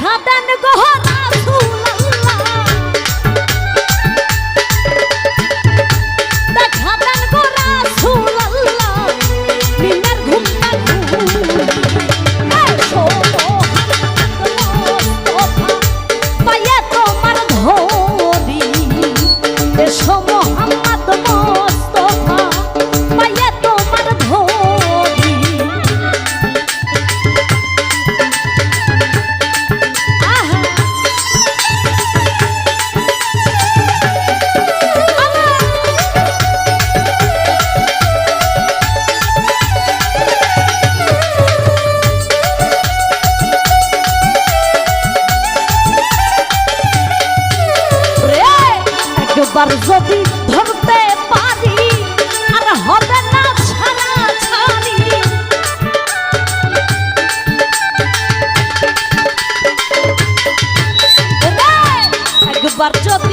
খাদান গহনা একবার যদি ধরতে পারি আর হবে না ছাড়া ছাড়ি একবার যদি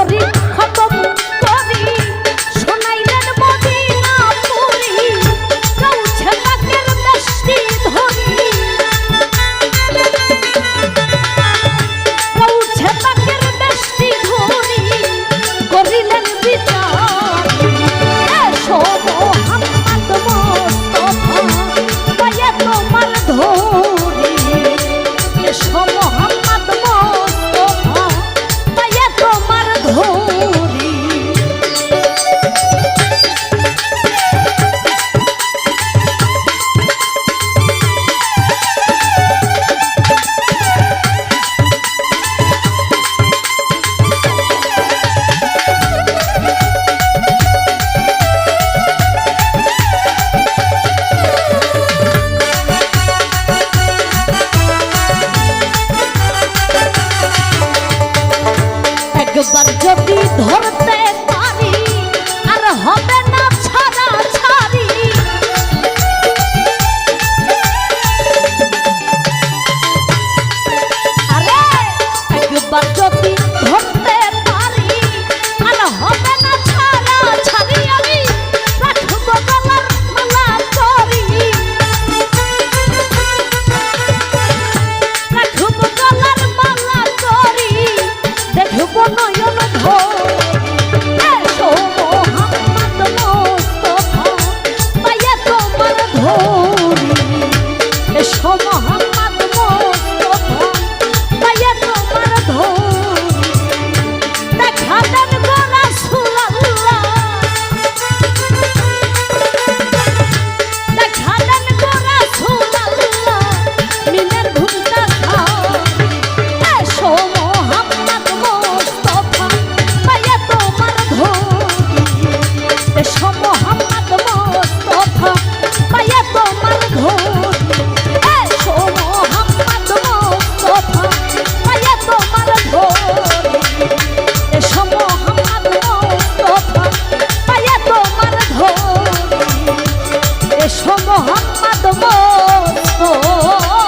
করি খতম করি। একবার যদি ধরতে মোহাম্মদ মো